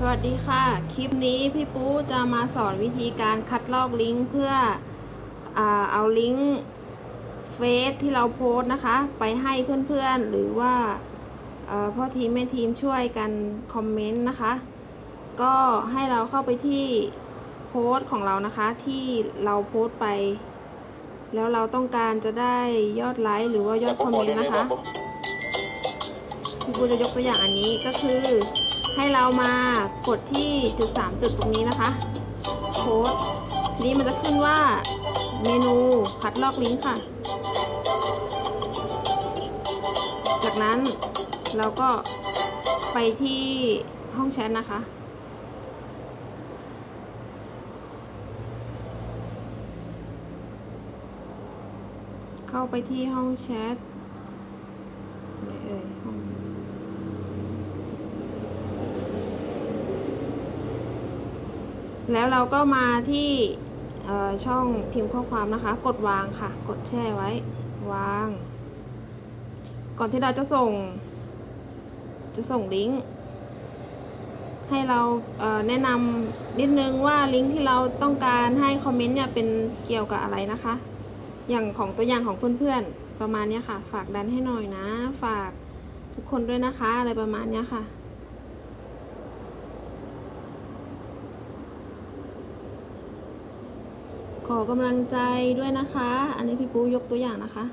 สวัสดีค่ะ คลิปนี้พี่ปูจะมาสอนวิธีการคัดลอกลิงก์เพื่ออเอาลิงก์เฟซที่เราโพสต์นะคะ ไปให้เพื่อนๆ หรือว่าพ่อทีมแม่ทีมช่วยกันคอมเมนต์นะคะ ก็ให้เราเข้าไปที่โพสต์ของเรานะคะที่เราโพสต์ไป แล้วเราต้องการจะได้ยอดไลค์หรือว่ายอดคอมเมนต์นะคะ พี่ปูจะยกตัวอย่างอันนี้ก็คือให้เรามากดที่จุด 3 จุดตรงนี้นะคะโค้ดทีนี้มันจะขึ้นว่าเมนูคัดลอกลิงก์ค่ะ จากนั้นเราก็ไปที่ห้องแชทนะคะ เข้าไปที่ห้องแชทไหนเอ่ยห้อง แล้วเราก็มาที่ช่องพิมพ์ข้อความนะคะ กดวางค่ะ กดแช่ไว้ วาง ก่อนที่เราจะส่ง จะส่งลิงก์ให้เราเแนะนำนิดนึงว่าลิงก์ที่เราต้องการให้คอมเมนต์เนี่ยเป็นเกี่ยวกับอะไรนะคะ อย่างของตัวอย่างของเพื่อนๆ ประมาณนี้ค่ะ ฝากดันให้หน่อยนะ ฝากทุกคนด้วยนะคะ อะไรประมาณนี้ค่ะ ขอกำลังใจด้วยนะคะ อันนี้พี่ปูยกตัวอย่างนะคะ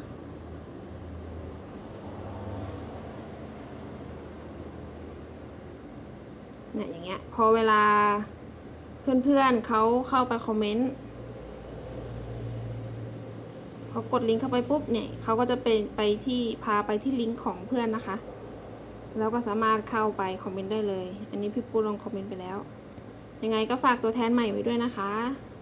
เนี่ยอย่างเงี้ย พอเวลาเพื่อนๆเขาเข้าไปคอมเมนต์พอกดลิงก์เข้าไปปุ๊บเนี่ยเขาก็จะเป็นไปที่พาไปที่ลิงก์ของเพื่อนนะคะแล้วก็สามารถเข้าไปคอมเมนต์ได้เลย อันนี้พี่ปูลงคอมเมนต์ไปแล้ว ยังไงก็ฝากตัวแทนใหม่ไว้ด้วยนะคะ